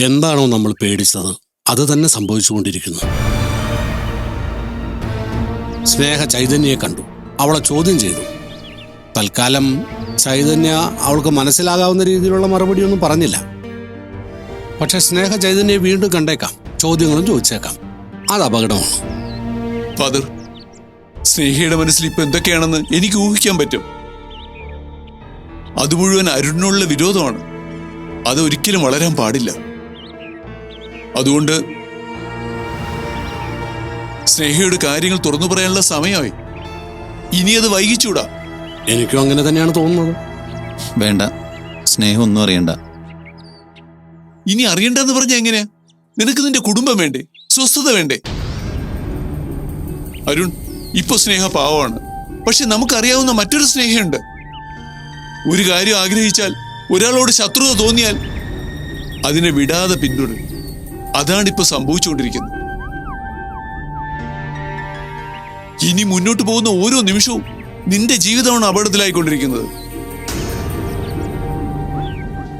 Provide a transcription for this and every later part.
എന്താണോ നമ്മൾ പേടിച്ചത് അത് തന്നെ സംഭവിച്ചുകൊണ്ടിരിക്കുന്നു. സ്നേഹ ചൈതന്യയെ കണ്ടു. അവളെ ചോദ്യം ചെയ്തു. തൽക്കാലം ചൈതന്യ അവൾക്ക് മനസ്സിലാകാവുന്ന രീതിയിലുള്ള മറുപടിയൊന്നും പറഞ്ഞില്ല. പക്ഷെ സ്നേഹ ചൈതന്യെ വീണ്ടും കണ്ടേക്കാം. ചോദ്യങ്ങളും ചോദിച്ചേക്കാം. അത് അപകടമാണ്. സ്നേഹയുടെ മനസ്സിൽ ഇപ്പൊ എന്തൊക്കെയാണെന്ന് എനിക്ക് ഊഹിക്കാൻ പറ്റും. അത് മുഴുവൻ അരുണിനുള്ള വിരോധമാണ്. അത് ഒരിക്കലും വളരാൻ പാടില്ല. അതുകൊണ്ട് സ്നേഹയുടെ കാര്യങ്ങൾ തുറന്നു പറയാനുള്ള സമയമായി. ഇനി അത് വൈകിച്ചൂടാ എനിക്കും അങ്ങനെ തന്നെയാണ് തോന്നുന്നത്. വേണ്ട. സ്നേഹം ഒന്നും അറിയണ്ട. ഇനി അറിയണ്ടെന്ന് പറഞ്ഞ എങ്ങനെയാ നിനക്ക് നിന്റെ കുടുംബം വേണ്ടേ? സ്വസ്ഥത വേണ്ടേ? അരുൺ ഇപ്പൊ സ്നേഹ പാവമാണ്. പക്ഷെ നമുക്കറിയാവുന്ന മറ്റൊരു സ്നേഹമുണ്ട് ഒരു കാര്യം ആഗ്രഹിച്ചാൽ ഒരാളോട് ശത്രുത തോന്നിയാൽ അതിനെ വിടാതെ പിന്തുടരും. അതാണ് ഇപ്പൊ സംഭവിച്ചുകൊണ്ടിരിക്കുന്നത്. ഇനി മുന്നോട്ട് പോകുന്ന ഓരോ നിമിഷവും നിന്റെ ജീവിതമാണ് അപകടത്തിലായിക്കൊണ്ടിരിക്കുന്നത്.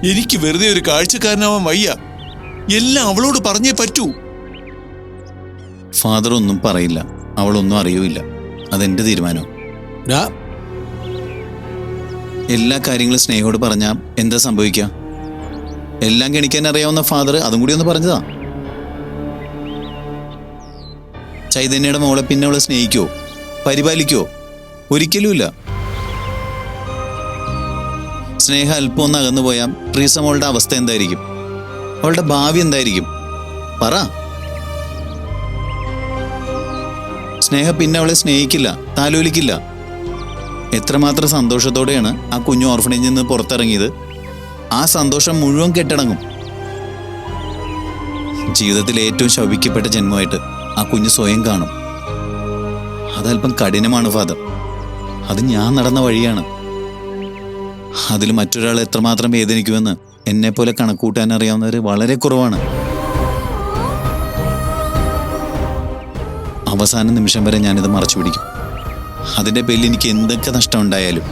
എനിക്ക് വെറുതെ ഒരു കാഴ്ചക്കാരനാവാൻ വയ്യ. എല്ലാം അവളോട് പറഞ്ഞേ പറ്റൂ. ഫാദർ ഒന്നും പറയില്ല. അവളൊന്നും അറിയൂല അതെന്റെ തീരുമാനം. എല്ലാ കാര്യങ്ങളും സ്നേഹയോട് പറഞ്ഞാൽ എന്താ സംഭവിക്കുക എല്ലാം ഗണിക്കാൻ അറിയാവുന്ന ഫാദർ അതും കൂടി ഒന്ന് പറഞ്ഞതാ. ചൈതന്യയുടെ മോളെ പിന്നെ അവളെ സ്നേഹിക്കോ? പരിപാലിക്കോ? ഒരിക്കലുമില്ല. സ്നേഹ അല്പം ഒന്ന് അകന്നു പോയാൽ പ്രീസ മോളുടെ അവസ്ഥ എന്തായിരിക്കും? അവളുടെ ഭാവി എന്തായിരിക്കും? പറ. സ്നേഹ പിന്നെ അവളെ സ്നേഹിക്കില്ല താലോലിക്കില്ല. എത്രമാത്രം സന്തോഷത്തോടെയാണ് ആ കുഞ്ഞു ഓർഫണേജിൽ നിന്ന് പുറത്തിറങ്ങിയത്. ആ സന്തോഷം മുഴുവൻ കെട്ടടങ്ങും. ജീവിതത്തിൽ ഏറ്റവും ശോഭിക്കപ്പെട്ട ജന്മമായിട്ട്. ആ കുഞ്ഞ് സ്വയം കാണും. അതല്പം കഠിനമാണ് ഫാദർ. അത് ഞാൻ നടന്ന വഴിയാണ്. അതിൽ മറ്റൊരാൾ എത്രമാത്രം വേദനിക്കുമെന്ന് എന്നെ പോലെ കണക്കൂട്ടാൻ അറിയാവുന്നവർ വളരെ കുറവാണ്. അവസാന നിമിഷം വരെ ഞാനിത് മറച്ചു പിടിക്കും. അതിന്റെ പേരിൽ എനിക്ക് എന്തൊക്കെ നഷ്ടം ഉണ്ടായാലും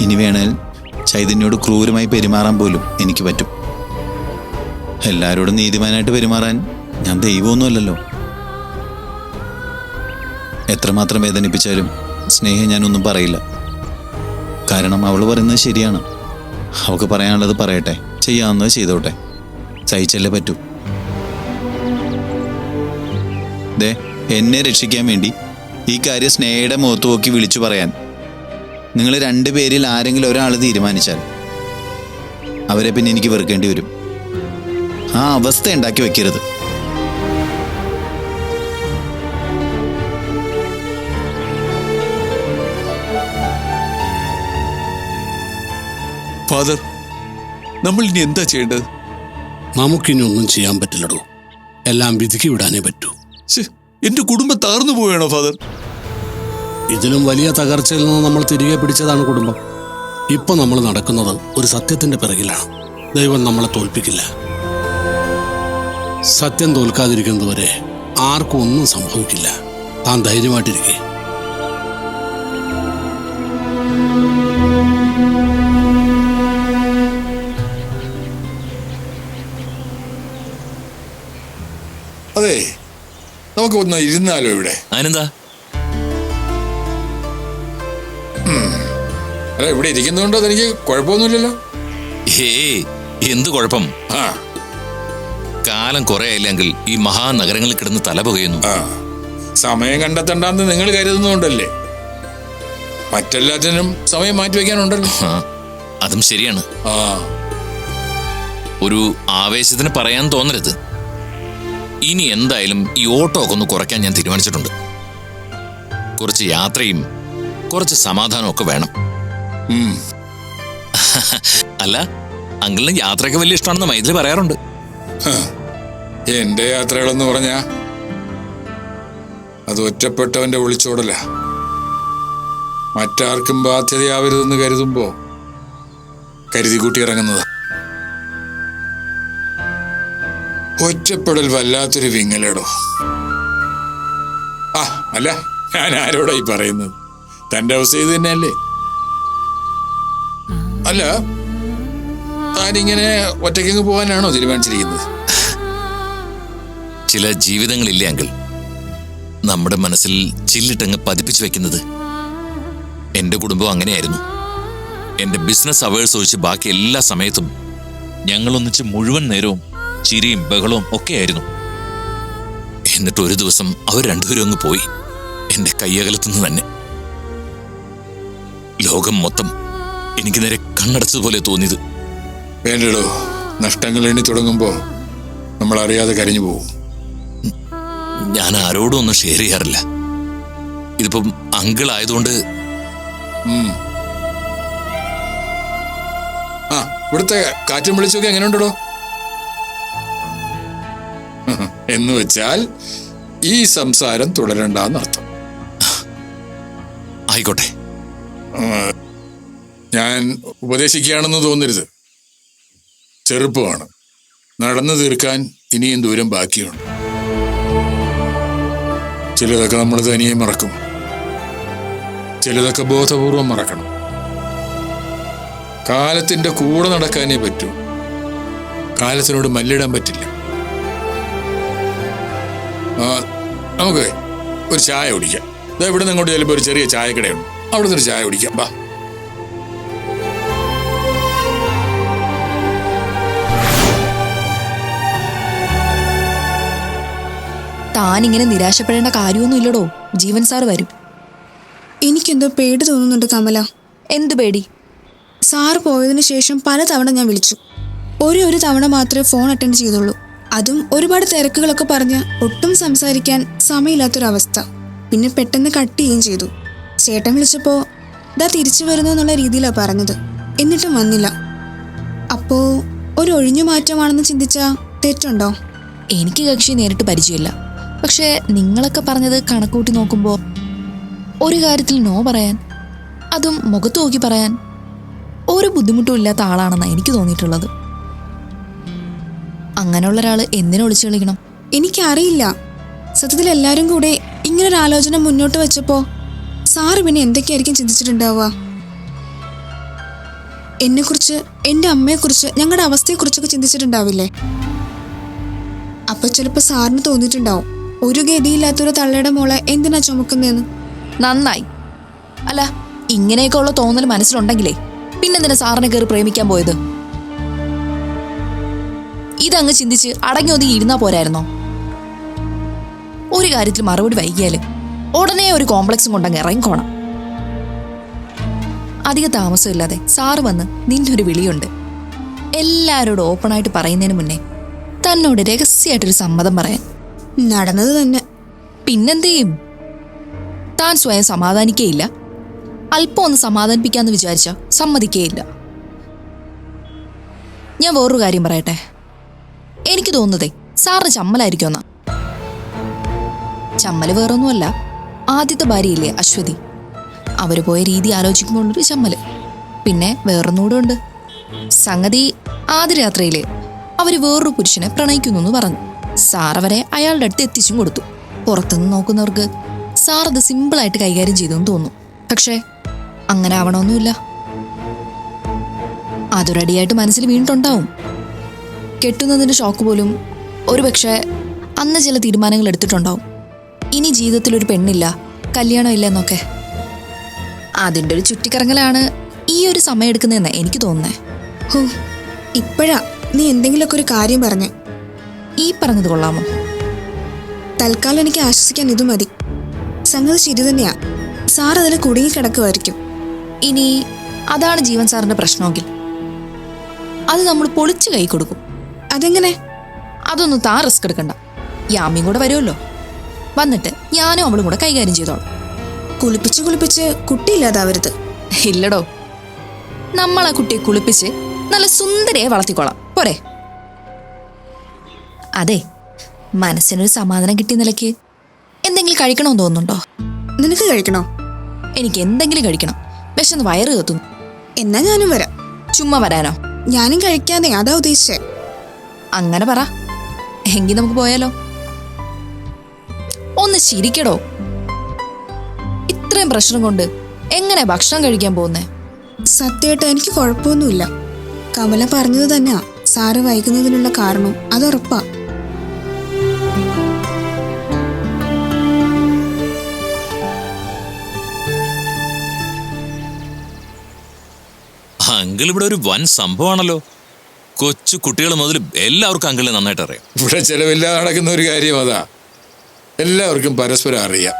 ഇനി വേണേൽ ചൈതന്യോട് ക്രൂരമായി പെരുമാറാൻ പോലും എനിക്ക് പറ്റും. എല്ലാവരോടും നീതിമാനായിട്ട് പെരുമാറാൻ ഞാൻ ദൈവമൊന്നുമല്ലല്ലോ. എത്രമാത്രം വേദനിപ്പിച്ചാലും സ്നേഹം ഞാനൊന്നും പറയില്ല. കാരണം അവൾ പറയുന്നത് ശരിയാണ്. അവൾക്ക് പറയാനുള്ളത് പറയട്ടെ. ചെയ്യാവുന്നത് ചെയ്തോട്ടെ. സഹിച്ചല്ലേ പറ്റൂ. ദേ എന്നെ രക്ഷിക്കാൻ വേണ്ടി ഈ കാര്യം സ്നേഹയുടെ മുഖത്ത് നോക്കി വിളിച്ചു പറയാൻ. നിങ്ങൾ രണ്ടുപേരിൽ ആരെങ്കിലും ഒരാൾ തീരുമാനിച്ചാൽ അവരെ പിന്നെ എനിക്ക് വെറുക്കേണ്ടി വരും. ആ അവസ്ഥ ഉണ്ടാക്കി വെക്കരുത്. ഫാദർ നമ്മൾ ഇനി എന്താ ചെയ്യേണ്ടത്? നമുക്കിനി ഒന്നും ചെയ്യാൻ പറ്റില്ലടോ. എല്ലാം വിധിക്ക് വിടാനേ പറ്റൂ. എന്റെ കുടുംബം തകർന്നു പോവുകയാണോ ഫാദർ? ഇതിലും വലിയ തകർച്ചയിൽ നിന്ന് നമ്മൾ തിരികെ പിടിച്ചതാണ് കുടുംബം. ഇപ്പൊ നമ്മൾ നടക്കുന്നത് ഒരു സത്യത്തിന്റെ പിറകിലാണ്. ദൈവം നമ്മളെ തോൽപ്പിക്കില്ല. സത്യം തോൽക്കാതിരിക്കുന്നതുവരെ ആർക്കും ഒന്നും സംഭവിക്കില്ല. താൻ ധൈര്യമായിട്ടിരിക്കേ. അതെ നമുക്ക് ഒന്ന് ഇരുന്നാലോ ഇവിടെ? അതിനെന്താ? അല്ല ഇവിടെ ഇരിക്കുന്നതുകൊണ്ട് അതെനിക്ക് കുഴപ്പമൊന്നുമില്ലല്ലോ. ഹേ എന്ത് കുഴപ്പം? ആ. കാലം കുറെ ആയില്ലെങ്കിൽ ഈ മഹാനഗരങ്ങളിൽ കിടന്ന് തല പുകയുന്നു. ആ സമയം കണ്ടെത്തണ്ടെന്ന് നിങ്ങൾ കരുതുന്നുണ്ടല്ലേ? മറ്റെല്ലാത്തിനും സമയം മാറ്റി വെക്കാനുണ്ടല്ലോ ആ, അതും ശരിയാണ്. ആ. ഒരു ആവേശത്തിന് പറയാൻ തോന്നരുത്. ഇനി എന്തായാലും ഈ ഓട്ടോ ഒക്കെ ഒന്ന് കുറയ്ക്കാൻ ഞാൻ തീരുമാനിച്ചിട്ടുണ്ട്. കുറച്ച് യാത്രയും കുറച്ച് സമാധാനവും ഒക്കെ വേണം. ഉം. അല്ല അങ്കിളിന് യാത്രയൊക്കെ വലിയ ഇഷ്ടമാണെന്ന് മൈഥിലി പറയാറുണ്ട്. ഹ. എന്റെ യാത്രകളെന്ന് പറഞ്ഞാ അത് ഒറ്റപ്പെട്ടവന്റെ ഒളിച്ചോടല മറ്റാർക്കും ബാധ്യതയാവരുതെന്ന് കരുതുമ്പോ കരുതി കൂട്ടി ഇറങ്ങുന്നത്. ഒറ്റപ്പെടൽ വല്ലാത്തൊരു വിങ്ങലേടോ. ആ അല്ല ഞാൻ ആരോടായി പറയുന്നത്? തന്റെ അവസ്ഥ ഇത് തന്നെയല്ലേ? അല്ല താനിങ്ങനെ ഒറ്റയ്ക്കങ്ങ് പോകാനാണോ തീരുമാനിച്ചിരിക്കുന്നത്? ചില ജീവിതങ്ങളില്ലേ അങ്കിൾ? നമ്മുടെ മനസ്സിൽ ചില്ലിട്ടങ്ങ് പതിപ്പിച്ചു വെക്കുന്നത്. എന്റെ കുടുംബം അങ്ങനെയായിരുന്നു. എന്റെ ബിസിനസ് അവേഴ്സ് ഒഴിച്ച് ബാക്കി എല്ലാ സമയത്തും ഞങ്ങളൊന്നിച്ച് മുഴുവൻ നേരവും ചിരിയും ബഹളവും ഒക്കെയായിരുന്നു. എന്നിട്ട് ഒരു ദിവസം അവർ രണ്ടുപേരും അങ്ങ് പോയി. എന്റെ കയ്യകലത്തുനിന്ന് തന്നെ. ലോകം മൊത്തം എനിക്ക് നേരെ കണ്ണടച്ചതുപോലെ തോന്നിയത്. വേണ്ടടോ നഷ്ടങ്ങൾ എണ്ണി തുടങ്ങുമ്പോൾ നമ്മൾ അറിയാതെ കരഞ്ഞു പോകും ഞാൻ ആരോടും ഒന്നും ഷെയർ ചെയ്യാറില്ല. ഇതിപ്പം അങ്കിൾ ആയതുകൊണ്ട്. ആ ഇവിടുത്തെ കാറ്റും വിളിച്ചൊക്കെ എങ്ങനെയുണ്ടോ എന്ന് വെച്ചാൽ ഈ സംസാരം തുടരണ്ടെന്നർത്ഥം ആയിക്കോട്ടെ. ഞാൻ ഉപദേശിക്കുകയാണെന്ന് തോന്നരുത്. ചെറുപ്പമാണ്. നടന്നു തീർക്കാൻ ഇനിയും ദൂരം ബാക്കിയുണ്ട്. ചിലതൊക്കെ നമ്മൾ തനിയെ മറക്കും. ചിലതൊക്കെ ബോധപൂർവം മറക്കണം. കാലത്തിന്റെ കൂടെ നടക്കാനേ പറ്റൂ. കാലത്തിനോട് മല്ലിടാൻ പറ്റില്ല. നമുക്ക് ഒരു ചായ കുടിക്കാം. ഇതാ ഇവിടെ നിന്ന് അങ്ങോട്ട് ചിലപ്പോൾ ഒരു ചെറിയ ചായക്കടയുണ്ട്. അവിടെ നിന്ന് ഒരു ചായ കുടിക്കാം. ബാ. താൻ ഇങ്ങനെ നിരാശപ്പെടേണ്ട കാര്യമൊന്നും ഇല്ലടോ ജീവൻ സാർ വരും. എനിക്കെന്തോ പേടി തോന്നുന്നുണ്ട് കമല. എന്ത് പേടി? സാറ് പോയതിനു ശേഷം പലതവണ ഞാൻ വിളിച്ചു. ഒരു ഒരു തവണ മാത്രമേ ഫോൺ അറ്റൻഡ് ചെയ്തുള്ളൂ. അതും ഒരുപാട് തിരക്കുകളൊക്കെ പറഞ്ഞ് ഒട്ടും സംസാരിക്കാൻ സമയമില്ലാത്തൊരവസ്ഥ. പിന്നെ പെട്ടെന്ന് കട്ട് ചെയ്യുകയും ചെയ്തു. ചേട്ടൻ വിളിച്ചപ്പോൾ ദാ തിരിച്ചു വരുന്നു എന്നുള്ള രീതിയിലാണ് പറഞ്ഞത്. എന്നിട്ടും വന്നില്ല. അപ്പോൾ ഒരു ഒഴിഞ്ഞു മാറ്റമാണെന്ന് ചിന്തിച്ചാൽ തെറ്റുണ്ടോ? എനിക്ക് കക്ഷി നേരിട്ട് പരിചയമില്ല. പക്ഷേ നിങ്ങളൊക്കെ പറഞ്ഞത് കണക്കൂട്ടി നോക്കുമ്പോൾ ഒരു കാര്യത്തിൽ നോ പറയാൻ അതും മുഖത്ത് നോക്കി പറയാൻ ഒരു ബുദ്ധിമുട്ടും ഇല്ലാത്ത ആളാണെന്നാണ് എനിക്ക് തോന്നിയിട്ടുള്ളത്. അങ്ങനെയുള്ള ഒരാൾ എന്തിനു ഒളിച്ചു കളിക്കണം? എനിക്കറിയില്ല. സത്യത്തിൽ എല്ലാവരും കൂടെ ഇങ്ങനൊരു ആലോചന മുന്നോട്ട് വെച്ചപ്പോ സാറ് പിന്നെ എന്തൊക്കെയായിരിക്കും ചിന്തിച്ചിട്ടുണ്ടാവുക? എന്നെക്കുറിച്ച് എന്റെ അമ്മയെക്കുറിച്ച് ഞങ്ങളുടെ അവസ്ഥയെക്കുറിച്ചൊക്കെ ചിന്തിച്ചിട്ടുണ്ടാവില്ലേ? അപ്പൊ ചിലപ്പോൾ സാറിന് തോന്നിയിട്ടുണ്ടാവും. ഒരു ഗതിയില്ലാത്തൊരു തള്ളയുടെ മോളെ എന്തിനാ ചുമക്കുന്നതെന്ന് നന്നായി. അല്ല ഇങ്ങനെയൊക്കെ ഉള്ള തോന്നൽ മനസ്സിലുണ്ടെങ്കിലേ പിന്നെന്തിനാ സാറിനെ കയറി പ്രേമിക്കാൻ പോയത്? ഇതങ്ങ് ചിന്തിച്ച് അടങ്ങി ഒതുങ്ങി ഇരുന്നാ പോരായിരുന്നോ? ഒരു കാര്യത്തിൽ മറുപടി വൈകിയാൽ ഉടനെ ഒരു കോംപ്ലക്സും കൊണ്ടങ്ങ് ഇറങ്ങിക്കോണം. അധിക താമസമില്ലാതെ സാറ് വന്ന് നിന്നൊരു വിളിയുണ്ട്. എല്ലാവരോടും ഓപ്പണായിട്ട് പറയുന്നതിന് മുന്നേ തന്നോട് രഹസ്യമായിട്ടൊരു സമ്മതം പറയാൻ. നടന്നത് തന്നെ. പിന്നെന്ത് ചെയ്യും താൻ സ്വയം സമാധാനിക്കേയില്ല. അല്പം ഒന്ന് സമാധാനിപ്പിക്കാന്ന് വിചാരിച്ച സമ്മതിക്കേയില്ല. ഞാൻ വേറൊരു കാര്യം പറയട്ടെ? എനിക്ക് തോന്നുന്നതേ സാറിന് ചമ്മലായിരിക്കുമെന്നാ. ചമ്മൽ വേറൊന്നുമല്ല ആദ്യത്തെ ഭാര്യയില്ലേ അശ്വതി? അവർ പോയ രീതി ആലോചിക്കുമ്പോഴൊരു ചമ്മൽ. പിന്നെ വേറൊന്നുകൂടെ ഉണ്ട് സംഗതി ആദ്യ രാത്രിയിലെ അവർ വേറൊരു പുരുഷനെ പ്രണയിക്കുന്നു എന്ന് പറഞ്ഞു. സാർ അവരെ അയാളുടെ അടുത്ത് എത്തിച്ചും കൊടുത്തു. പുറത്തുനിന്ന് നോക്കുന്നവർക്ക് സാർ അത് സിമ്പിളായിട്ട് കൈകാര്യം ചെയ്തു എന്ന് തോന്നും പക്ഷേ അങ്ങനെ ആവണമൊന്നുമില്ല. അതൊരടിയായിട്ട് മനസ്സിൽ വീണിട്ടുണ്ടാവും. കെട്ടുന്നതിന്റെ ഷോക്ക് പോലും ഒരുപക്ഷെ അന്ന് ചില തീരുമാനങ്ങൾ എടുത്തിട്ടുണ്ടാവും. ഇനി ജീവിതത്തിൽ ഒരു പെണ്ണില്ല കല്യാണമില്ല എന്നൊക്കെ. അതിന്റെ ഒരു ചുറ്റിക്കറങ്ങലാണ് ഈ ഒരു സമയം എടുക്കുന്നതെന്ന് എനിക്ക് തോന്നുന്നേ. ഹോ ഇപ്പോഴാ നീ എന്തെങ്കിലുമൊക്കെ ഒരു കാര്യം പറഞ്ഞേ. ഈ പറഞ്ഞത് കൊള്ളാമോ? തൽക്കാലം എനിക്ക് ആശ്വസിക്കാൻ ഇത് മതി. സംഗതി ശരി തന്നെയാ. സാർ അതിൽ കുടുങ്ങി കിടക്കുമായിരിക്കും. ഇനി അതാണ് ജീവൻ സാറിന്റെ പ്രശ്നമെങ്കിൽ. അത് നമ്മൾ പൊളിച്ചു കൈ കൊടുക്കും. അതെങ്ങനെ? അതൊന്നും താൻ റിസ്ക് എടുക്കണ്ട. യാമിയും കൂടെ വരുമല്ലോ. വന്നിട്ട് ഞാനും അവളും കൂടെ കൈകാര്യം ചെയ്തോളാം. കുളിപ്പിച്ച് കുളിപ്പിച്ച് കുട്ടിയില്ലാതാവരുത്. ഇല്ലടോ. നമ്മൾ ആ കുട്ടിയെ കുളിപ്പിച്ച് നല്ല സുന്ദരിയെ വളർത്തിക്കോളാം. പോരെ. അതെ മനസ്സിനൊരു സമാധാനം കിട്ടിയ നിലയ്ക്ക് എന്തെങ്കിലും കഴിക്കണമെന്ന് തോന്നുന്നുണ്ടോ? നിനക്ക് കഴിക്കണോ? എനിക്ക് എന്തെങ്കിലും കഴിക്കണം. വിശന്ന് വയറ് കത്തും. എന്നാ ഞാനും വരാം. ചുമ്മാ വരാനോ? ഞാനും കഴിക്കാതെ അതാ ഉദ്ദേശിച്ചേ. അങ്ങനെ പറ. എങ്കിൽ നമുക്ക് പോയാലോ? ഒന്ന് ചിരിക്കടോ. ഇത്രയും പ്രശ്നം കൊണ്ട് എങ്ങനെ ഭക്ഷണം കഴിക്കാൻ പോകുന്നേ? സത്യമായിട്ട് എനിക്ക് കുഴപ്പമൊന്നുമില്ല. കമല പറഞ്ഞത് തന്നെയാ. സാറ് വൈകുന്നതിനുള്ള കാരണം. അതുറപ്പാ അങ്കിൾ ഇവിടെ ഒരു വൻ സംഭവമാണല്ലോ. കൊച്ചു കുട്ടികൾ മുതൽ എല്ലാവർക്കും അങ്കിളിനെ നന്നായിട്ട് അറിയാം. ഇവിടെ ചെലവില്ലാതെ നടക്കുന്ന ഒരു കാര്യം അതാ. എല്ലാവർക്കും പരസ്പരം അറിയാം.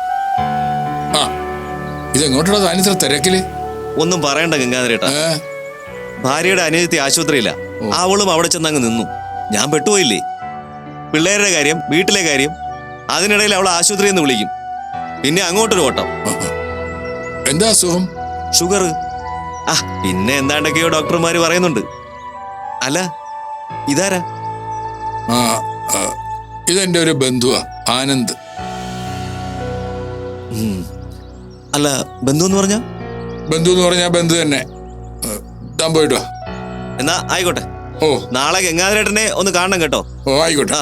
ആ ഇതെങ്ങോട്ടുള്ള താനിത്ര തിരക്കിൽ? ഒന്നും പറയണ്ട ഗംഗാധരേട്ടാ. ഏ? ഭാര്യയുടെ അനിയത്തി ആശുപത്രിയില്ല അവളും അവിടെ ചെന്നങ്ങ് നിന്നു. ഞാൻ പെട്ടുപോയില്ലേ? പിള്ളേരുടെ കാര്യം വീട്ടിലെ കാര്യം അതിനിടയിൽ അവൾ ആശുപത്രിയിൽ നിന്ന് വിളിക്കും. പിന്നെ അങ്ങോട്ടൊരു ഓട്ടം. എന്താ അസുഖം? ഷുഗർ ആ പിന്നെ എന്താണ്ടൊക്കെയോ ഡോക്ടർമാര് പറയുന്നുണ്ട്. അല്ല ഇതാരാ? ആ ഇതെന്റെ ഒരു ബന്ധുവാ ആനന്ദ്. അല്ല ബന്ധു എന്ന് പറഞ്ഞ? ബന്ധു എന്ന് പറഞ്ഞാ ബന്ധു തന്നെ. താൻ പോയിട്ടോ. എന്നാ ആയിക്കോട്ടെ. ഓ. നാളെ ഗംഗാധരേട്ടനെ ഒന്ന് കാണണം കേട്ടോ. ഓ ആയിക്കോട്ടെ.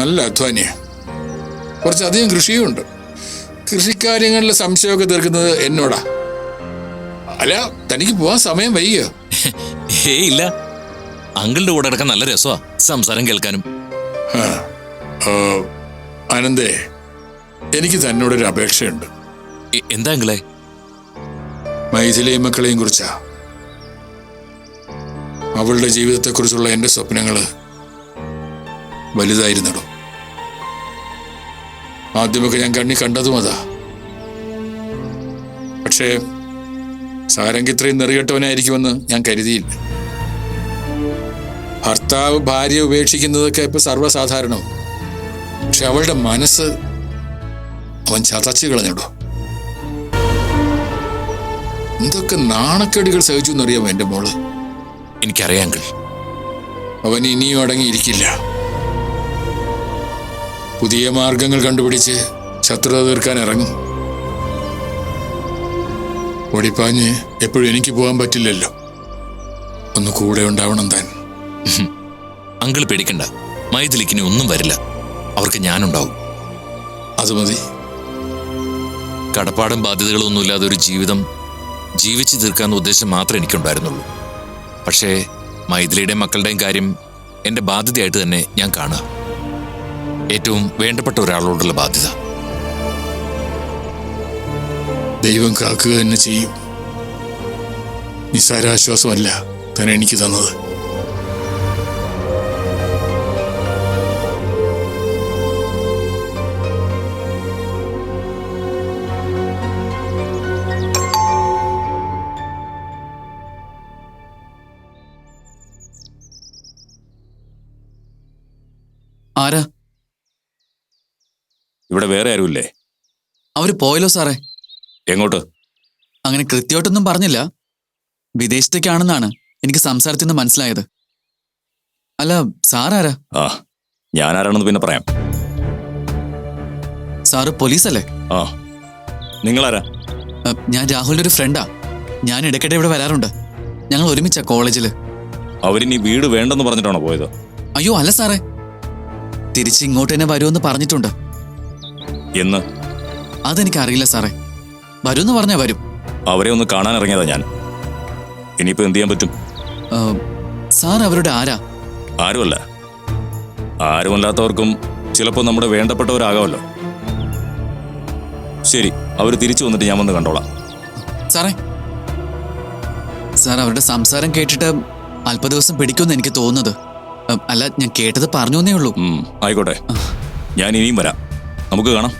നല്ല അധ്വാനിയ. കുറച്ചധികം കൃഷിയും കൃഷിക്കാര്യങ്ങളിലെ സംശയമൊക്കെ തീർക്കുന്നത് എന്നോടാ. അല്ല തനിക്ക് പോവാൻ സമയം വൈകിയോ? ഏ ഇല്ല. അങ്കിളുടെ കൂടെ അടക്കം നല്ല രസമാ സംസാരം കേൾക്കാനും. ആനന്ദേ എനിക്ക് തന്നോടൊരു അപേക്ഷയുണ്ട്. എന്താ അങ്കിളെ? മൈഥിലെയും മക്കളെയും കുറിച്ചാ. അവളുടെ ജീവിതത്തെക്കുറിച്ചുള്ള എന്റെ സ്വപ്നങ്ങൾ വലുതായിരുന്നടോ ആദ്യമൊക്കെ ഞാൻ കണ്ണി കണ്ടതും അതാ. പക്ഷേ സാരംഗ് ഇത്രയും നെറികെട്ടവനായിരിക്കുമെന്ന് ഞാൻ കരുതിയില്ല. ഭർത്താവ് ഭാര്യ ഉപേക്ഷിക്കുന്നതൊക്കെ ഇപ്പൊ സർവസാധാരണവും. പക്ഷെ അവളുടെ മനസ്സ് അവൻ ചതച്ചു കളഞ്ഞിടോ. എന്തൊക്കെ നാണക്കേടുകൾ സഹിച്ചു എന്നറിയാമോ എന്റെ മോൾ? എനിക്കറിയാം അങ്കിൾ. അവൻ ഇനിയും അടങ്ങിയിരിക്കില്ല. പുതിയ മാർഗങ്ങൾ കണ്ടുപിടിച്ച് ശത്രുത തീർക്കാൻ ഇറങ്ങും. ഓടിപ്പാഞ്ഞ് എപ്പോഴും എനിക്ക് പോകാൻ പറ്റില്ലല്ലോ. ഒന്ന് കൂടെ ഉണ്ടാവണം താൻ. അങ്കിൾ പേടിക്കണ്ട. മൈഥിലിക്കിനി ഒന്നും വരില്ല. അവർക്ക് ഞാനുണ്ടാവും. അത് മതി. കടപ്പാടും ബാധ്യതകളൊന്നുമില്ലാതെ ഒരു ജീവിതം ജീവിച്ചു തീർക്കാന്ന ഉദ്ദേശം മാത്രമേ എനിക്കുണ്ടായിരുന്നുള്ളൂ. പക്ഷേ മൈഥിലിയുടെയും മക്കളുടെയും കാര്യം എന്റെ ബാധ്യതയായിട്ട് തന്നെ ഞാൻ കാണുക. ഏറ്റവും വേണ്ടപ്പെട്ട ഒരാളോടുള്ള ബാധ്യത. ദൈവം കാക്കുക തന്നെ ചെയ്യും. നിസ്സാരാശ്വാസമല്ല താൻ എനിക്ക് തന്നത്. വേറെ ആരുമില്ലേ? അവർ പോയല്ലോ സാറേ. എങ്ങോട്ട്? അങ്ങനെ കൃത്യമായിട്ടൊന്നും പറഞ്ഞില്ല. വിദേശത്തേക്കാണെന്നാണ് എനിക്ക് സംസാരത്തിൽ നിന്ന് മനസ്സിലായത്. അല്ല സാറാരാ? ആ ഞാൻ ആരാണെന്ന് പിന്നെ പറയാം. സാറ് പോലീസല്ലേ? ആ നിങ്ങളാരാ? അ, ഞാൻ രാഹുലിന്റെ ഒരു ഫ്രണ്ടാ. ഞാൻ ഇടയ്ക്കിടെ ഇവിടെ വരാറുണ്ട്. ഞങ്ങൾ ഒരുമിച്ചാ കോളേജിൽ. അവരിനി വീട് വേണ്ടെന്ന് പറഞ്ഞിട്ടാണോ പോയത്? അയ്യോ അല്ല സാറേ. തിരിച്ച് ഇങ്ങോട്ട് തന്നെ വരുമെന്ന് പറഞ്ഞിട്ടുണ്ട്. എന്ന്? അതെനിക്കറിയില്ല സാറേ. വരുമെന്ന് പറഞ്ഞാ വരും. അവരെ ഒന്ന് കാണാൻ ഇറങ്ങിയതാ ഞാൻ. ഇനിയിപ്പോ എന്ത് ചെയ്യാൻ പറ്റും? സാർ അവരുടെ ആരാ? ആരുമല്ല. ആരുമല്ലാത്തവർക്കും ചിലപ്പോൾ നമ്മുടെ വേണ്ടപ്പെട്ടവരാകാമല്ലോ. ശരി അവർ തിരിച്ചു വന്നിട്ട് ഞാൻ വന്ന് കണ്ടോളാം. സാറേ സാർ അവരുടെ സംസാരം കേട്ടിട്ട് അല്പ ദിവസം പിടിക്കുമെന്ന് എനിക്ക് തോന്നുന്നത്. അല്ല ഞാൻ കേട്ടത് പറഞ്ഞു എന്നേ ഉള്ളൂ ആയിക്കോട്ടെ. ഞാൻ ഇനിയും വരാം. നമുക്ക് കാണാം.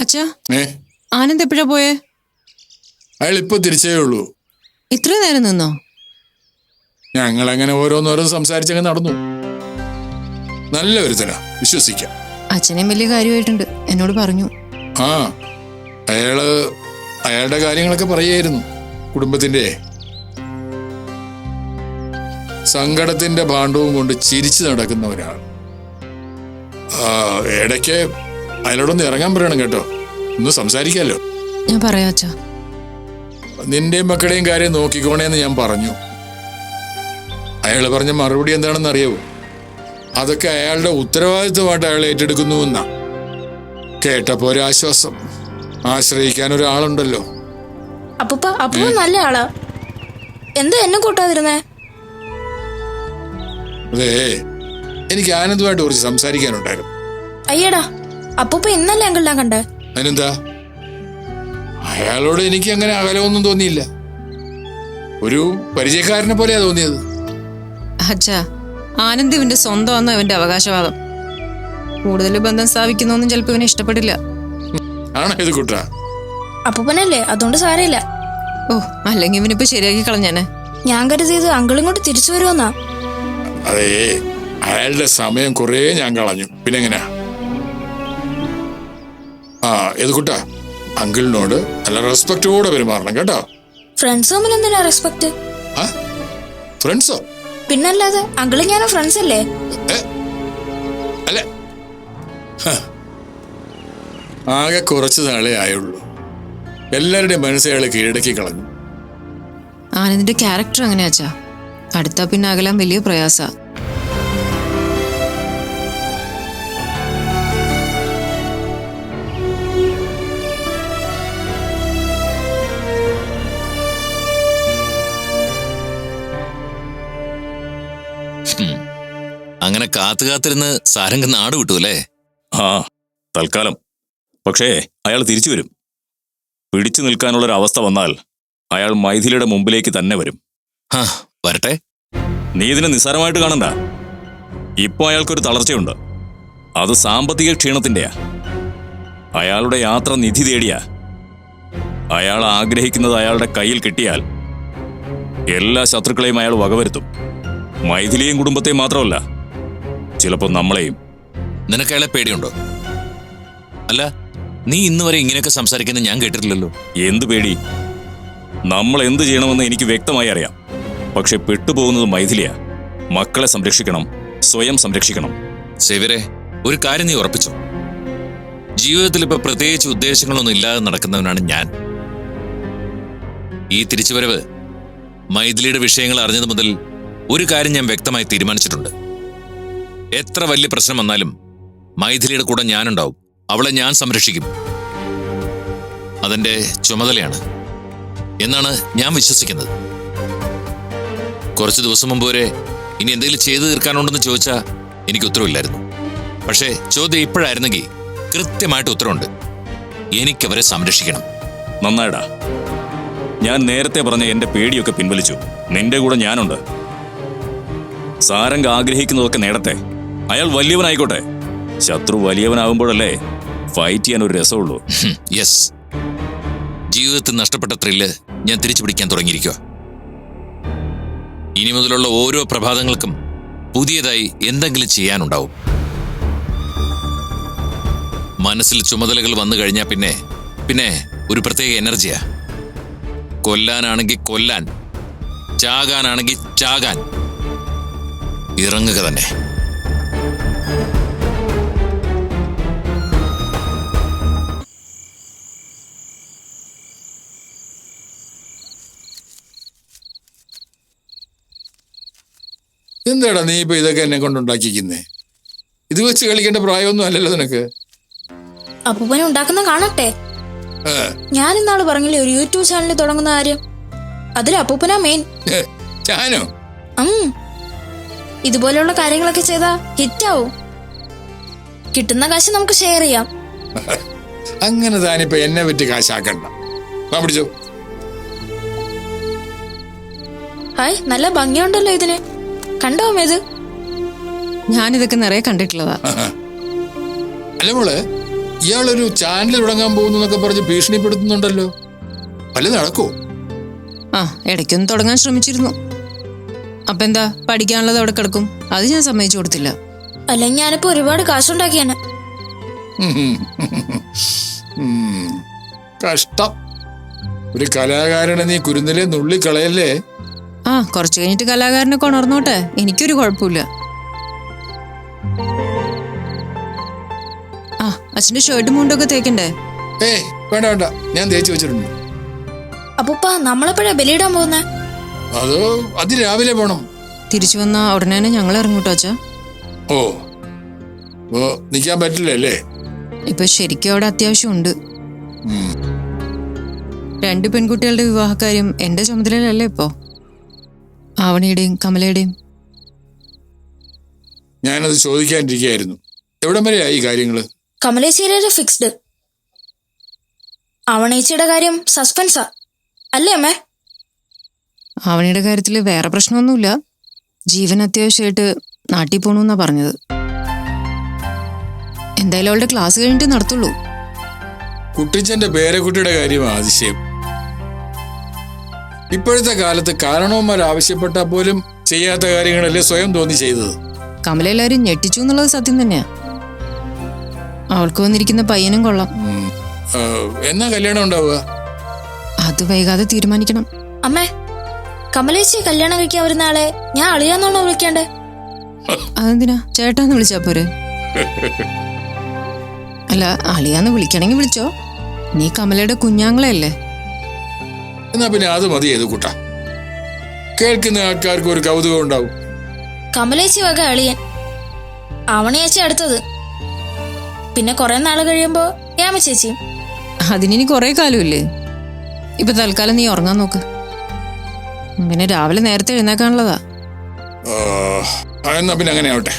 അച്ഛാ ഏ? ആനന്ദ് എപ്പോഴാ പോയേ? അയാൾ ഇപ്പൊ തിരിച്ചേ ഉള്ളൂ. ഇത്രയും നേരം നിന്നോ? ഞങ്ങൾ അങ്ങനെ ഓരോന്നോരോ സംസാരിച്ചങ്ങ് നടന്നു. നല്ല ഒരുത്തനാ വിശ്വസിക്കാം. അച്ഛനെയും വലിയ കാര്യമായിട്ടുണ്ട് എന്നോട് പറഞ്ഞു. ആ അയാൾ അയാളുടെ കാര്യങ്ങളൊക്കെ പറയായിരുന്നു. കുടുംബത്തിന്റെ സങ്കടത്തിന്റെ ഭാണ്ഡവും കൊണ്ട് ചിരിച്ചു നടക്കുന്ന ഒരാൾ. ഇടയ്ക്ക് അയാളോടൊന്ന് ഇറങ്ങാൻ പറയണം കേട്ടോ. ഒന്ന് സംസാരിക്കാലോ. ഞാൻ പറയാം നിന്റെയും മക്കളുടെയും കാര്യം നോക്കിക്കോണേന്ന് ഞാൻ പറഞ്ഞു. അയാൾ പറഞ്ഞ മറുപടി എന്താണെന്ന് അറിയാവോ? അതൊക്കെ അയാളുടെ ഉത്തരവാദിത്വമായിട്ട് അയാൾ ഏറ്റെടുക്കുന്നു എന്നാ കേട്ടപ്പോ ഒരു ആശ്വാസം ആശ്രയിക്കാൻ ഒരാളുണ്ടല്ലോ. അപ്പൂപ്പ അപ്പൂപ്പ നല്ല ആളാ. എന്താ എന്നെ കൂട്ടാതിരുന്നേ? അതേ എനിക്ക് ആനന്ദമായിട്ട് കുറച്ച് സംസാരിക്കാനുണ്ടായിരുന്നു. അയ്യടാ അപ്പൂപ്പ ഇന്നല്ലേ അങ്കിളിനെ കണ്ടേ? അതിനെന്താ? അയാളോട് എനിക്ക് അങ്ങനെ അകലമൊന്നും തോന്നിയില്ല. ഒരു പരിചയക്കാരനെ പോലെയാ തോന്നിയത്. അച്ഛാ ആനന്ദ് ഇവന്റെ സ്വന്തമാണെന്ന് ഇവന്റെ അവകാശവാദം? കൂടുതൽ ബന്ധം സ്ഥാപിക്കുന്നൊന്നും ചിലപ്പോൾ ഇവനെ ഇഷ്ടപ്പെടില്ല. ആണോ ഇത് കുട്ട അപ്പൂപ്പനല്ലേ? അതുകൊണ്ട് സാരമില്ല. ഓ അല്ലെങ്കിൽ ഇവനിപ്പോ ശരിയാക്കി കളഞ്ഞാനെ. ഞാൻ കരുതിയത് അങ്കിളിങ്ങോട്ട് തിരിച്ചു വരുമെന്നാ. അതേ അയാളുടെ സമയം കുറേ ഞാൻ കളഞ്ഞു. പിന്നെ എങ്ങനെയാ ആ ഇത് കുട്ട അങ്കിളിനോട് നല്ല റെസ്പെക്റ്റോടെ പെരുമാറണം കേട്ടോ. ഫ്രണ്ട്സ് തമ്മിൽ എന്തിനാ റെസ്പെക്ട് ആ? ഫ്രണ്ട്സോ പിന്നല്ലാതെ അങ്കിളും ഞാനും ഫ്രണ്ട്സ് അല്ലേ? അല്ല. ഹ. ആകെ കുറച്ചു നാളേ ആയുള്ളൂ. എല്ലാവരുടെയും മനസ്സ് അയാൾ കീഴടക്കി കളഞ്ഞു. ആനന്ദിന്റെ ക്യാരക്ടർ അങ്ങനെയാച്ചാ അടുത്താ പിന്നെ അകലാൻ വലിയ പ്രയാസ. അങ്ങനെ കാത്തു കാത്തിരുന്ന് സാരംഗ് നാട് വിട്ടു അല്ലേ? ആ തൽക്കാലം. പക്ഷേ അയാൾ തിരിച്ചു വരും. പിടിച്ചു നിൽക്കാനുള്ളൊരവസ്ഥ വന്നാൽ അയാൾ മൈഥിലിയുടെ മുമ്പിലേക്ക് തന്നെ വരും. വരട്ടെ. നീ ഇതിനെ നിസ്സാരമായിട്ട് കാണണ്ട. ഇപ്പോൾ അയാൾക്കൊരു തളർച്ചയുണ്ട്. അത് സാമ്പത്തിക ക്ഷീണത്തിന്റെയാ അയാളുടെ യാത്ര നിധി തേടിയാ. അയാൾ ആഗ്രഹിക്കുന്നത് അയാളുടെ കയ്യിൽ കിട്ടിയാൽ എല്ലാ ശത്രുക്കളെയും അയാൾ വകവരുത്തും. മൈഥിലിയും കുടുംബത്തെയും മാത്രമല്ല ചിലപ്പോൾ നമ്മളെയും. നിനക്ക് അയാളെ പേടിയുണ്ടോ? അല്ല നീ ഇന്ന് വരെ ഇങ്ങനെയൊക്കെ സംസാരിക്കുന്നത് ഞാൻ കേട്ടിട്ടില്ലല്ലോ. എന്ത് പേടി? നമ്മൾ എന്ത് ചെയ്യണമെന്ന് എനിക്ക് വ്യക്തമായി അറിയാം. പക്ഷെ പെട്ടുപോകുന്നത് മൈഥിലിയാ. മക്കളെ സംരക്ഷിക്കണം സ്വയം സംരക്ഷിക്കണം. സേവരെ ഒരു കാര്യം നീ ഉറപ്പിച്ചു? ജീവിതത്തിൽ ഇപ്പൊ പ്രത്യേകിച്ച് ഉദ്ദേശങ്ങളൊന്നും ഇല്ലാതെ നടക്കുന്നവനാണ് ഞാൻ. ഈ തിരിച്ചുവരവ് മൈഥിലിയുടെ വിഷയങ്ങൾ അറിഞ്ഞത് മുതൽ ഒരു കാര്യം ഞാൻ വ്യക്തമായി തീരുമാനിച്ചിട്ടുണ്ട്. എത്ര വലിയ പ്രശ്നം വന്നാലും മൈഥിലിയുടെ കൂടെ ഞാനുണ്ടാവും. അവളെ ഞാൻ സംരക്ഷിക്കും. അതെന്റെ ചുമതലയാണ്. എന്നാണ് ഞാൻ വിശ്വസിക്കുന്നത്. കുറച്ച് ദിവസം മുമ്പ് വരെ ഇനി എന്തെങ്കിലും ചെയ്തു തീർക്കാനുണ്ടെന്ന് ചോദിച്ചാൽ എനിക്ക് ഉത്തരവില്ലായിരുന്നു. പക്ഷേ ചോദ്യം ഇപ്പോഴായിരുന്നെങ്കിൽ കൃത്യമായിട്ട് ഉത്തരവുണ്ട്. എനിക്കവരെ സംരക്ഷിക്കണം. നന്നായിടാ. ഞാൻ നേരത്തെ പറഞ്ഞ എന്റെ പേടിയൊക്കെ പിൻവലിച്ചു. നിന്റെ കൂടെ ഞാനുണ്ട്. സാരംഗ് ആഗ്രഹിക്കുന്നതൊക്കെ നേടട്ടെ. അയാൾ വലിയവനായിക്കോട്ടെ. ശത്രു വലിയവനാകുമ്പോഴല്ലേ ഫൈറ്റ് ചെയ്യാൻ ഒരു രസമുള്ളൂ. യെസ് ജീവിതത്തിൽ നഷ്ടപ്പെട്ട ത്രില്ല് ഞാൻ തിരിച്ചു പിടിക്കാൻ തുടങ്ങിയിരിക്കുക ഇനി മുതലുള്ള ഓരോ പ്രഭാതങ്ങൾക്കും പുതിയതായി എന്തെങ്കിലും ചെയ്യാനുണ്ടാവും. മനസ്സിൽ ചുമതലകൾ വന്നു കഴിഞ്ഞാൽ പിന്നെ പിന്നെ ഒരു പ്രത്യേക എനർജിയാ. കൊല്ലാനാണെങ്കിൽ കൊല്ലാൻ ചാകാനാണെങ്കിൽ ചാകാൻ. ഇറങ്ങുക തന്നെ. എന്താടാ നീ ഇപ്പൊ ഇതൊക്കെ എന്നെ കൊണ്ടുണ്ടാക്കിക്കുന്നേ? ഇത് വെച്ച് കളിക്കേണ്ട പ്രായമൊന്നും അല്ലല്ലോ നിനക്ക്. അപ്പൂപ്പനെ ഉണ്ടാക്കുന്ന കാണട്ടെ. ഞാൻ ഇന്നാൾ പറഞ്ഞില്ലേ ഒരു യൂട്യൂബ് ചാനൽ തുടങ്ങുന്ന കാര്യം? അതിൽ അപ്പൂപ്പനാ മെയിൻ ഞാനോ? ഇതുപോലെയുള്ള കാര്യങ്ങളൊക്കെ ചെയ്താ ഹിറ്റാവും. കിട്ടുന്ന കാശ് നമുക്ക് ഷെയർ ചെയ്യാം. അങ്ങനെ താനിപ്പോ എന്നെ പറ്റി കാശാക്കണ്ട. പിടിച്ചോ. ഹായ് നല്ല ഭംഗിയുണ്ടല്ലോ ഇതിന്. കണ്ടോ ഇത് ഞാനിതൊക്കെ നിറയെ കണ്ടിട്ടുള്ളതാ. അല്ല മോളെ ഇയാളൊരു ചാനൽ തുടങ്ങാൻ പോകുന്നു എന്നൊക്കെ പറഞ്ഞ് ഭീഷണിപ്പെടുത്തുന്നുണ്ടല്ലോ. വല്ല നടക്കോ ആ ഇടയ്ക്കൊന്ന് തുടങ്ങാൻ ശ്രമിച്ചിരുന്നു. അപ്പൊ എന്താ പഠിക്കാനുള്ളത് അവിടെ കിടക്കും? അത് ഞാൻ സമ്മതിച്ചു കൊടുത്തില്ല. അല്ലെങ്കിൽ ഞാനിപ്പോ ഒരുപാട് കാശുണ്ടാക്കിയാണ്. കഷ്ടം. ഒരു കലാകാരനെ നീ കുരുന്നിലെ നുള്ളിക്കളയല്ലേ? ആ കുറച്ച് കഴിഞ്ഞിട്ട് കലാകാരനൊക്കെ ഉണർന്നോട്ടെ എനിക്കൊരു കുഴപ്പമില്ല. ആ അച്ഛന്റെ ഷർട്ടും മുണ്ടൊക്കെ തേക്കണ്ടേ? ഏയ് വേണ്ട വേണ്ട. ഞാൻ തേച്ച് വെച്ചിട്ടുണ്ട്. അപ്പൂപ്പ നമ്മളെപ്പോഴാ ബലിയിടാൻ പോകുന്നേ? അത് അതിരാവിലെ പോണം. തിരിച്ചു വന്ന ഉടനെ തന്നെ ഞങ്ങൾ ഇറങ്ങൂട്ടോ അച്ഛാ. ഓ ഓ നിൽക്കാൻ പറ്റില്ലല്ലേ ഇപ്പൊ ശരിക്കും അവിടെ അത്യാവശ്യമുണ്ട്. രണ്ട് പെൺകുട്ടികളുടെ വിവാഹക്കാര്യം എന്റെ ചുമതലയിലല്ലേ ഇപ്പോ? ആവണിയുടെയും കമലയുടെയും? ഞാനത് ചോദിക്കാനിരിക്കുകയായിരുന്നു. എവിടം വരെയായി ഈ കാര്യങ്ങൾ കമലേശ്വരിയുടെ ഫിക്സ്ഡ് അവണേച്ചിയുടെ കാര്യം സസ്പെൻസാ അല്ലേ അമ്മേ? ആവണിയുടെ കാര്യത്തിൽ വേറെ പ്രശ്നമൊന്നുമില്ല. ജീവൻ അത്യാവശ്യമായിട്ട് നാട്ടിൽ പോകണമെന്നാ പറഞ്ഞത്. എന്തായാലും അവളുടെ ക്ലാസ് കഴിഞ്ഞിട്ട് നടത്തുള്ളൂ. കുട്ടിച്ചന്റെ പേരക്കുട്ടിയുടെ കാര്യമാണ് അതിശയം. ഇപ്പോഴത്തെ കാലത്ത് കാരണവന്മാർ ആവശ്യപ്പെട്ടാൽ പോലും ചെയ്യാത്ത കാര്യങ്ങളല്ലേ സ്വയം തോന്നി ചെയ്തത്. കമല എല്ലാവരും ഞെട്ടിച്ചു എന്നുള്ളത് സത്യം തന്നെയാ. അവൾക്ക് വന്നിരിക്കുന്ന പയ്യനും കൊള്ളാം. എന്നാ കല്യാണം ഉണ്ടാവുക? അത് വൈകാതെ തീരുമാനിക്കണം. അമ്മേ കമലേച്ചി കല്യാണം കഴിക്കാൻ വരുന്ന ആളെ ഞാൻ അളിയാന്നോണോ വിളിക്കണ്ടേ? അതെന്തിനാ? ചേട്ടാന്ന് വിളിച്ചാ പോരെ? അല്ല അളിയാന്ന് വിളിക്കണമെങ്കിൽ വിളിച്ചോ. നീ കമലയുടെ കുഞ്ഞാങ്ങളെയല്ലേ? എന്നാ പിന്നെ അത് മതി ഏത് കൂട്ട കേൾക്കുന്ന ആൾക്കാർക്ക് ഒരു കൗതുകം ഉണ്ടാവും. കമലേച്ചി വക അളിയൻ. അവണേച്ചി അടുത്തത്. പിന്നെ കുറെ നാൾ കഴിയുമ്പോ യാമ ചേച്ചിയും അതിനി കുറെ കാലമില്ലേ? ഇപ്പൊ തൽക്കാലം നീ ഉറങ്ങാൻ നോക്ക്. പിന്നെ രാവിലെ നേരത്തെ എഴുന്നേക്കാനുള്ളതാ. എന്നാ പിന്നെ അങ്ങനെ ആവട്ടെ